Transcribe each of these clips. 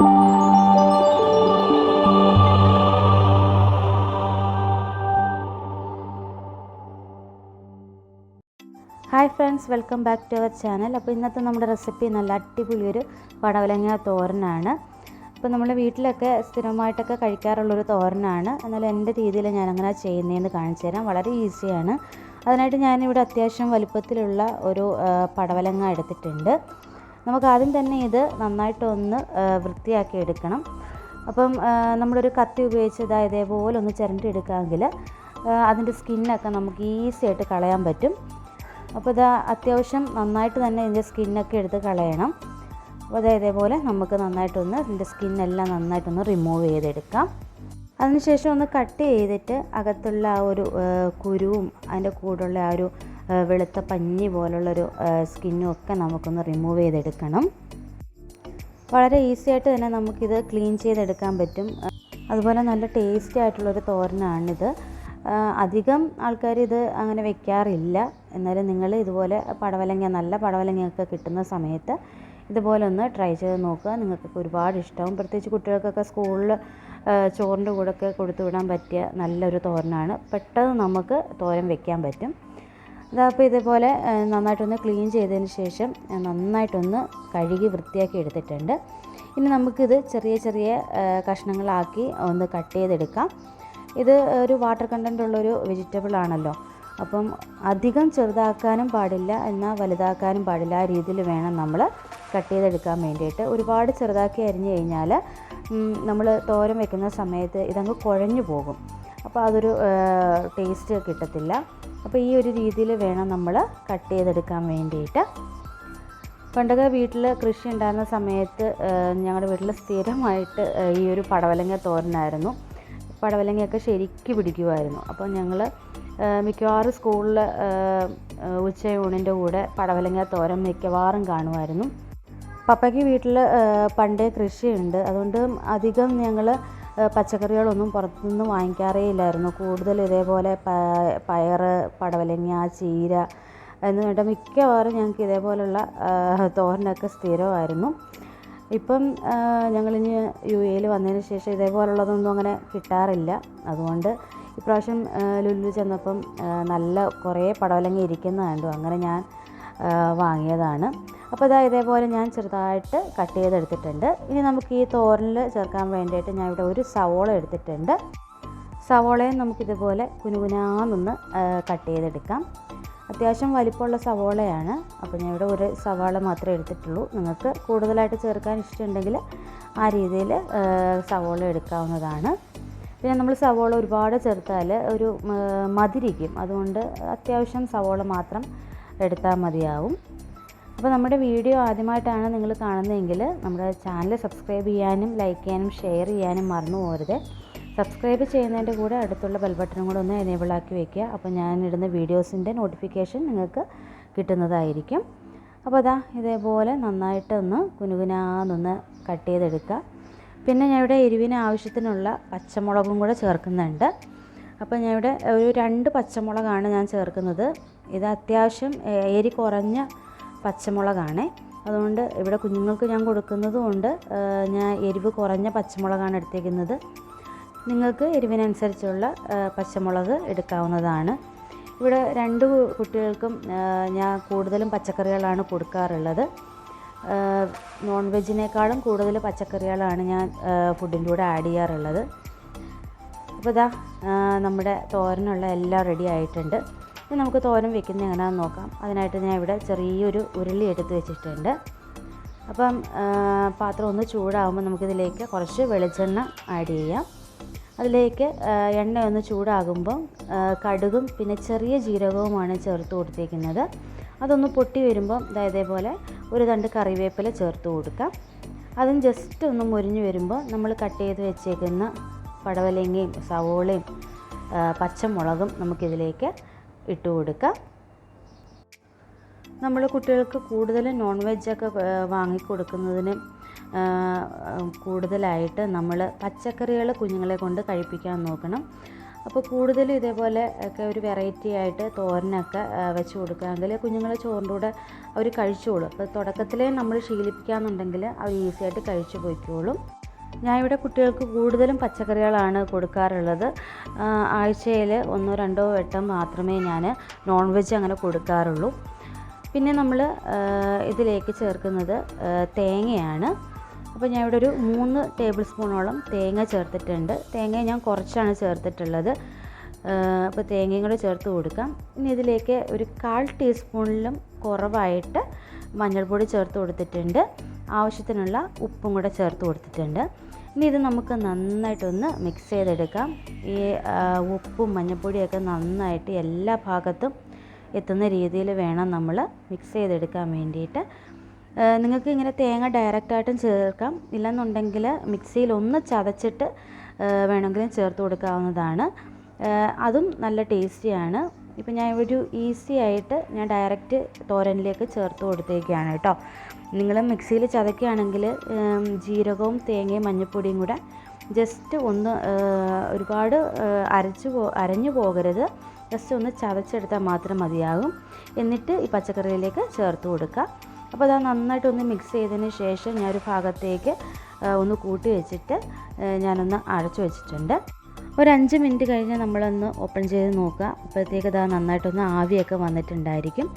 Hi friends welcome back to our channel അപ്പോൾ ഇന്നത്തെ നമ്മുടെ റെസിപ്പി നല്ല അടിപൊളിയൊരു പടവലങ്ങ തോരനാണ്. അപ്പോൾ നമ്മൾ വീട്ടിലൊക്കെ സ്ഥിരമായിട്ടൊക്കെ കഴിക്കാറുള്ളൊരു തോരനാണ്. എന്നാൽ എന്റെ രീതിയിൽ ഞാൻ അങ്ങനെ ചെയ്യുന്നതെന്ന് കാണിച്ചു തരാം. വളരെ ഈസിയാണ്. അതിനായിട്ട് ഞാനിവിടെ അത്യാവശ്യം വലുപ്പത്തിലുള്ള ഒരു പടവലങ്ങ എടുത്തിട്ടുണ്ട്. നമുക്ക് ആദ്യം തന്നെ ഇത് നന്നായിട്ടൊന്ന് വൃത്തിയാക്കി എടുക്കണം. അപ്പം നമ്മളൊരു കത്തി ഉപയോഗിച്ച് ഇതാ ഇതേപോലെ ഒന്ന് ചിരണ്ടിയെടുക്കാമെങ്കിൽ അതിന്റെ സ്കിന്നൊക്കെ നമുക്ക് ഈസി ആയിട്ട് കളയാൻ പറ്റും. അപ്പോൾ ഇതാ അത്യാവശ്യം നന്നായിട്ട് തന്നെ ഇതിന്റെ സ്കിന്നൊക്കെ എടുത്ത് കളയണം. അപ്പോൾ അതായത് ഇതേപോലെ നമുക്ക് നന്നായിട്ടൊന്ന് ഇതിന്റെ സ്കിന്നെല്ലാം നന്നായിട്ടൊന്ന് റിമൂവ് ചെയ്തെടുക്കാം. അതിനുശേഷം ഒന്ന് കട്ട് ചെയ്തിട്ട് അകത്തുള്ള ആ ഒരു കുരുവും അതിന്റെ കൂടെയുള്ള ആ ഒരു വെളുത്ത പഞ്ഞി പോലുള്ളൊരു സ്കിന്നും ഒക്കെ നമുക്കൊന്ന് റിമൂവ് ചെയ്തെടുക്കണം. വളരെ ഈസി ആയിട്ട് തന്നെ നമുക്കിത് ക്ലീൻ ചെയ്തെടുക്കാൻ പറ്റും. അതുപോലെ നല്ല ടേസ്റ്റി ആയിട്ടുള്ളൊരു തോരനാണിത്. അധികം ആൾക്കാർ ഇത് അങ്ങനെ വെക്കാറില്ല. എന്നാലും നിങ്ങൾ ഇതുപോലെ പടവലങ്ങ നല്ല പടവലങ്ങയൊക്കെ കിട്ടുന്ന സമയത്ത് ഇതുപോലെ ഒന്ന് ട്രൈ ചെയ്ത് നോക്കുക. നിങ്ങൾക്കൊക്കെ ഒരുപാട് ഇഷ്ടമാവും പ്രത്യേകിച്ച് കുട്ടികൾക്കൊക്കെ സ്കൂളിൽ ചോറിന്റെ കൂടെയൊക്കെ കൊടുത്തു വിടാൻ പറ്റിയ നല്ലൊരു തോരനാണ്. പെട്ടെന്ന് നമുക്ക് തോരൻ വെക്കാൻ പറ്റും. അതപ്പോൾ ഇതേപോലെ നന്നായിട്ടൊന്ന് ക്ലീൻ ചെയ്തതിന് ശേഷം നന്നായിട്ടൊന്ന് കഴുകി വൃത്തിയാക്കി എടുത്തിട്ടുണ്ട്. ഇനി നമുക്കിത് ചെറിയ ചെറിയ കഷ്ണങ്ങളാക്കി ഒന്ന് കട്ട് ചെയ്തെടുക്കാം. ഇത് ഒരു വാട്ടർ കണ്ടന്റ് ഉള്ളൊരു വെജിറ്റബിൾ ആണല്ലോ. അപ്പം അധികം ചെറുതാക്കാനും പാടില്ല എന്നാൽ വലുതാക്കാനും പാടില്ല. ആ രീതിയിൽ വേണം നമ്മൾ കട്ട് ചെയ്തെടുക്കാൻ വേണ്ടിയിട്ട്. ഒരുപാട് ചെറുതാക്കി അരിഞ്ഞു കഴിഞ്ഞാൽ നമ്മൾ തോരൻ വെക്കുന്ന സമയത്ത് ഇതങ്ങ് കുഴഞ്ഞു പോകും. അപ്പോൾ അതൊരു ടേസ്റ്റ് കിട്ടത്തില്ല. അപ്പോൾ ഈ ഒരു രീതിയിൽ വേണം നമ്മൾ കട്ട് ചെയ്തെടുക്കാൻ വേണ്ടിയിട്ട്. പണ്ടൊക്കെ വീട്ടിൽ കൃഷി ഉണ്ടായിരുന്ന സമയത്ത് ഞങ്ങളുടെ വീട്ടിൽ സ്ഥിരമായിട്ട് ഈ ഒരു പടവലങ്ങ തോരനായിരുന്നു. പടവലങ്ങയൊക്കെ ശരിക്ക് പിടിക്കുമായിരുന്നു. അപ്പോൾ ഞങ്ങൾ മിക്കവാറും സ്കൂളിൽ ഉച്ചയൂണിന്റെ കൂടെ പടവലങ്ങ തോരൻ മിക്കവാറും കാണുമായിരുന്നു. പപ്പയ്ക്ക് വീട്ടിൽ പണ്ടേ കൃഷിയുണ്ട്. അതുകൊണ്ട് അധികം ഞങ്ങൾ പച്ചക്കറികളൊന്നും പുറത്തുനിന്ന് വാങ്ങിക്കാറേ ഇല്ലായിരുന്നു കൂടുതൽ ഇതേപോലെ പ- പയറ് പടവലങ്ങ ചീര എന്ന് വേണ്ട മിക്കവാറും ഞങ്ങൾക്ക് ഇതേപോലുള്ള തോരനൊക്കെ സ്ഥിരമായിരുന്നു. ഇപ്പം ഞങ്ങളിനി യു എയിൽ വന്നതിന് ശേഷം ഇതേപോലുള്ളതൊന്നും അങ്ങനെ കിട്ടാറില്ല. അതുകൊണ്ട് ഇപ്രാവശ്യം ലുലു ചെന്നപ്പം നല്ല കുറേ പടവലങ്ങ ഇരിക്കുന്ന കണ്ടു അങ്ങനെ ഞാൻ വാങ്ങിയതാണ്. അപ്പോൾ ഇതാ ഇതേപോലെ ഞാൻ ചെറുതായിട്ട് കട്ട് ചെയ്തെടുത്തിട്ടുണ്ട്. ഇനി നമുക്ക് ഈ തോരനിൽ ചേർക്കാൻ വേണ്ടിയിട്ട് ഞാൻ ഇവിടെ ഒരു സവോള എടുത്തിട്ടുണ്ട്. സവോളയും നമുക്കിതുപോലെ കുനുകുനാന്നൊന്ന് കട്ട് ചെയ്തെടുക്കാം. അത്യാവശ്യം വലിപ്പമുള്ള സവോളയാണ്. അപ്പോൾ ഞാൻ ഇവിടെ ഒരു സവാള മാത്രമേ എടുത്തിട്ടുള്ളൂ. നിങ്ങൾക്ക് കൂടുതലായിട്ട് ചേർക്കാൻ ഇഷ്ടമുണ്ടെങ്കിൽ ആ രീതിയിൽ സവോള എടുക്കാവുന്നതാണ്. പിന്നെ നമ്മൾ സവോള ഒരുപാട് ചേർത്താൽ ഒരു മതിരിക്കും അതുകൊണ്ട് അത്യാവശ്യം സവോള മാത്രം എടുത്താൽ മതിയാവും. അപ്പോൾ നമ്മുടെ വീഡിയോ ആദ്യമായിട്ടാണ് നിങ്ങൾ കാണുന്നതെങ്കിൽ നമ്മുടെ ചാനൽ സബ്സ്ക്രൈബ് ചെയ്യാനും ലൈക്ക് ചെയ്യാനും ഷെയർ ചെയ്യാനും മറന്നു പോകരുത്. സബ്സ്ക്രൈബ് ചെയ്യുന്നതിന്റെ കൂടെ അടുത്തുള്ള ബെൽബട്ടനും കൂടെ ഒന്ന് എനേബിൾ ആക്കി വെക്കുക. അപ്പോൾ ഞാൻ ഇടുന്ന വീഡിയോസിന്റെ നോട്ടിഫിക്കേഷൻ നിങ്ങൾക്ക് കിട്ടുന്നതായിരിക്കും. അപ്പോൾ അതാ ഇതേപോലെ നന്നായിട്ടൊന്ന് കുനുകുനാന്നൊന്ന് കട്ട് ചെയ്തെടുക്കുക. പിന്നെ ഞാൻ ഇവിടെ എരിവിന് ആവശ്യത്തിനുള്ള പച്ചമുളകും കൂടെ ചേർക്കുന്നുണ്ട്. അപ്പോൾ ഞാൻ ഇവിടെ ഒരു രണ്ട് പച്ചമുളകാണ് ഞാൻ ചേർക്കുന്നത്. ഇത് അത്യാവശ്യം എരി കുറഞ്ഞ പച്ചമുളകാണ്. അതുകൊണ്ട് ഇവിടെ കുഞ്ഞുങ്ങൾക്ക് ഞാൻ കൊടുക്കുന്നത് കൊണ്ട് ഞാൻ എരിവ് കുറഞ്ഞ പച്ചമുളകാണ് എടുത്തേക്കുന്നത്. നിങ്ങൾക്ക് എരിവിനനുസരിച്ചുള്ള പച്ചമുളക് എടുക്കാവുന്നതാണ്. ഇവിടെ രണ്ട് കുട്ടികൾക്കും ഞാൻ കൂടുതലും പച്ചക്കറികളാണ് കൊടുക്കാറുള്ളത്. നോൺ വെജിനേക്കാളും കൂടുതൽ പച്ചക്കറികളാണ് ഞാൻ ഫുഡിന്റെ കൂടെ ആഡ് ചെയ്യാറുള്ളത്. അപ്പോൾ ഇതാ നമ്മുടെ തോരനുള്ള എല്ലാം റെഡി ആയിട്ടുണ്ട്. ഇനി നമുക്ക് തോരൻ വെക്കുന്നത് എങ്ങനെയാണെന്ന് നോക്കാം. അതിനായിട്ട് ഞാൻ ഇവിടെ ചെറിയൊരു ഉരുളി എടുത്ത് വെച്ചിട്ടുണ്ട്. അപ്പം പാത്രം ഒന്ന് ചൂടാകുമ്പോൾ നമുക്കിതിലേക്ക് കുറച്ച് വെളിച്ചെണ്ണ ആഡ് ചെയ്യാം. അതിലേക്ക് എണ്ണ ഒന്ന് ചൂടാകുമ്പോൾ കടുകും പിന്നെ ചെറിയ ജീരകവുമാണ് ചേർത്ത് കൊടുത്തേക്കുന്നത്. അതൊന്ന് പൊട്ടി വരുമ്പം ഇതേപോലെ ഒരു തണ്ട് കറിവേപ്പില ചേർത്ത് കൊടുക്കാം. അതും ജസ്റ്റ് ഒന്ന് മുരിഞ്ഞ് വരുമ്പോൾ നമ്മൾ കട്ട് ചെയ്ത് വെച്ചേക്കുന്ന പടവലങ്ങയും സവോളയും പച്ചമുളകും നമുക്കിതിലേക്ക് ഇട്ട് കൊടുക്കുക നമ്മൾ കുട്ടികൾക്ക് കൂടുതൽ നോൺ വെജൊക്കെ വാങ്ങിക്കൊടുക്കുന്നതിന് കൂടുതലായിട്ട് നമ്മൾ പച്ചക്കറികൾ കുഞ്ഞുങ്ങളെ കൊണ്ട് കഴിപ്പിക്കാൻ നോക്കണം. അപ്പോൾ കൂടുതൽ ഇതേപോലെ ഒക്കെ ഒരു വെറൈറ്റി ആയിട്ട് തോരനൊക്കെ വെച്ച് കൊടുക്കുകയാണെങ്കിൽ കുഞ്ഞുങ്ങൾ ചോറിന്റെ കൂടെ അവർ കഴിച്ചോളും. അപ്പോൾ തുടക്കത്തിലേ നമ്മൾ ശീലിപ്പിക്കുകയെന്നുണ്ടെങ്കിൽ അവർ ഈസി ആയിട്ട് കഴിച്ചു പോയിക്കോളും. ഞാൻ ഇവിടെ കുട്ടികൾക്ക് കൂടുതലും പച്ചക്കറികളാണ് കൊടുക്കാറുള്ളത്. ആഴ്ചയിൽ ഒന്നോ രണ്ടോ വട്ടം മാത്രമേ ഞാൻ നോൺ വെജ് അങ്ങനെ കൊടുക്കാറുള്ളൂ. പിന്നെ നമ്മൾ ഇതിലേക്ക് ചേർക്കുന്നത് തേങ്ങയാണ്. അപ്പോൾ ഞാൻ ഇവിടെ ഒരു മൂന്ന് ടേബിൾ സ്പൂണോളം തേങ്ങ ചേർത്തിട്ടുണ്ട്. തേങ്ങ ഞാൻ കുറച്ചാണ് ചേർത്തിട്ടുള്ളത്. അപ്പോൾ തേങ്ങയും കൂടെ ചേർത്ത് കൊടുക്കാം. ഇനി ഇതിലേക്ക് ഒരു കാൽ ടീസ്പൂണിലും കുറവായിട്ട് മഞ്ഞൾപ്പൊടി ചേർത്ത് കൊടുത്തിട്ടുണ്ട്. ആവശ്യത്തിനുള്ള ഉപ്പും കൂടെ ചേർത്ത് കൊടുത്തിട്ടുണ്ട്. ഇനി ഇത് നമുക്ക് നന്നായിട്ടൊന്ന് മിക്സ് ചെയ്തെടുക്കാം. ഈ ഉപ്പും മഞ്ഞൾപ്പൊടിയൊക്കെ നന്നായിട്ട് എല്ലാ ഭാഗത്തും എത്തുന്ന രീതിയിൽ വേണം നമ്മൾ മിക്സ് ചെയ്തെടുക്കാൻ വേണ്ടിയിട്ട്. നിങ്ങൾക്ക് ഇങ്ങനെ തേങ്ങ ഡയറക്റ്റായിട്ടും ചേർക്കാം. ഇല്ലെന്നുണ്ടെങ്കിൽ മിക്സിയിൽ ഒന്ന് ചതച്ചിട്ട് വേണമെങ്കിലും ചേർത്ത് കൊടുക്കാവുന്നതാണ്. അതും നല്ല ടേസ്റ്റിയാണ് ഇപ്പം ഞാൻ ഒരു ഈസി ആയിട്ട് ഞാൻ ഡയറക്റ്റ് തോരനിലേക്ക് ചേർത്ത് കൊടുത്തേക്കാണ് കേട്ടോ. നിങ്ങൾ മിക്സിയിൽ ചതക്കുകയാണെങ്കിൽ ജീരകവും തേങ്ങയും മഞ്ഞൾപ്പൊടിയും കൂടെ ജസ്റ്റ് ഒന്ന് ഒരുപാട് അരച്ചു പോ അരഞ്ഞു പോകരുത്. ജസ്റ്റ് ഒന്ന് ചതച്ചെടുത്താൽ മാത്രം മതിയാകും. എന്നിട്ട് ഈ പച്ചക്കറിയിലേക്ക് ചേർത്ത് കൊടുക്കുക. അപ്പോൾ അത് നന്നായിട്ടൊന്ന് മിക്സ് ചെയ്തതിന് ശേഷം ഞാൻ ഒരു ഭാഗത്തേക്ക് ഒന്ന് കൂട്ടി വെച്ചിട്ട് ഞാനൊന്ന് അടച്ചു വെച്ചിട്ടുണ്ട്. ഒരു അഞ്ച് മിനിറ്റ് കഴിഞ്ഞ് നമ്മളൊന്ന് ഓപ്പൺ ചെയ്ത് നോക്കുക. അപ്പോഴത്തേക്ക് ഇതാ നന്നായിട്ടൊന്ന് ആവിയൊക്കെ വന്നിട്ടുണ്ടായിരിക്കും.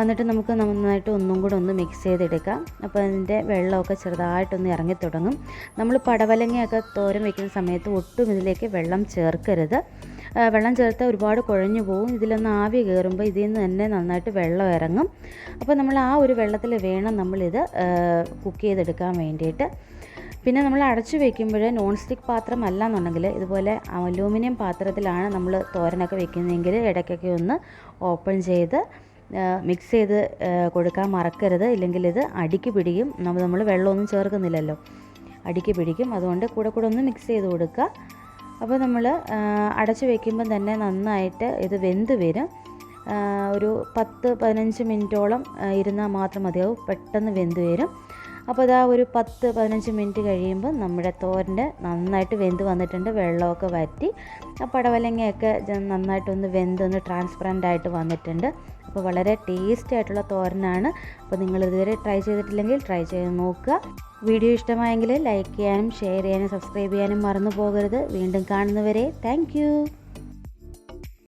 എന്നിട്ട് നമുക്ക് നന്നായിട്ട് ഒന്നും കൂടെ ഒന്ന് മിക്സ് ചെയ്തെടുക്കാം. അപ്പോൾ അതിന്റെ വെള്ളമൊക്കെ ചെറുതായിട്ടൊന്ന് ഇറങ്ങി തുടങ്ങും. നമ്മൾ പടവലങ്ങയൊക്കെ തോരൻ വയ്ക്കുന്ന സമയത്ത് ഒട്ടും ഇതിലേക്ക് വെള്ളം ചേർക്കരുത്. വെള്ളം ചേർത്താൽ ഒരുപാട് കുഴഞ്ഞു പോകും ഇതിലൊന്ന് ആവി കയറുമ്പോൾ ഇതിൽ നിന്ന് തന്നെ നന്നായിട്ട് വെള്ളം ഇറങ്ങും. അപ്പോൾ നമ്മൾ ആ ഒരു വെള്ളത്തിൽ വേണം നമ്മളിത് കുക്ക് ചെയ്തെടുക്കാൻ വേണ്ടിയിട്ട്. പിന്നെ നമ്മൾ അടച്ചു വെക്കുമ്പോൾ നോൺ സ്റ്റിക്ക് പാത്രം അല്ല എന്നുണ്ടെങ്കിൽ ഇതുപോലെ അലൂമിനിയം പാത്രത്തിലാണ് നമ്മൾ തോരനൊക്കെ വെക്കുന്നതെങ്കിൽ ഇടയ്ക്കൊക്കെ ഒന്ന് ഓപ്പൺ ചെയ്ത് മിക്സ് ചെയ്ത് കൊടുക്കാൻ മറക്കരുത്. ഇല്ലെങ്കിൽ ഇത് അടിക്ക് പിടിക്കും. നമ്മൾ നമ്മൾ വെള്ളമൊന്നും ചേർക്കുന്നില്ലല്ലോ. അടിക്ക് പിടിക്കും. അതുകൊണ്ട് കൂടെ കൂടെ ഒന്ന് മിക്സ് ചെയ്ത് കൊടുക്കുക. അപ്പോൾ നമ്മൾ അടച്ചു വെക്കുമ്പോൾ തന്നെ നന്നായിട്ട് ഇത് വെന്ത് വരും. ഒരു പത്ത് പതിനഞ്ച് മിനിറ്റോളം ഇരുന്നാൽ മാത്രം മതിയാവും. പെട്ടെന്ന് വെന്ത് വരും. അപ്പോൾ ഇതാ ഒരു പത്ത് പതിനഞ്ച് മിനിറ്റ് കഴിയുമ്പോൾ നമ്മുടെ തോരന്റെ നന്നായിട്ട് വെന്ത് വന്നിട്ടുണ്ട്. വെള്ളമൊക്കെ വറ്റി ആ പടവലങ്ങയൊക്കെ നന്നായിട്ടൊന്ന് വെന്തൊന്ന് ട്രാൻസ്പെറന്റ് ആയിട്ട് വന്നിട്ടുണ്ട്. അപ്പോൾ വളരെ ടേസ്റ്റി ആയിട്ടുള്ള തോരനാണ്. അപ്പോൾ നിങ്ങൾ ഇതുവരെ ട്രൈ ചെയ്തിട്ടില്ലെങ്കിൽ ട്രൈ ചെയ്ത് നോക്കുക. വീഡിയോ ഇഷ്ടമായെങ്കിൽ ലൈക്ക് ചെയ്യാനും ഷെയർ ചെയ്യാനും സബ്സ്ക്രൈബ് ചെയ്യാനും മറന്നു പോകരുത്. വീണ്ടും കാണുന്നവരെ താങ്ക്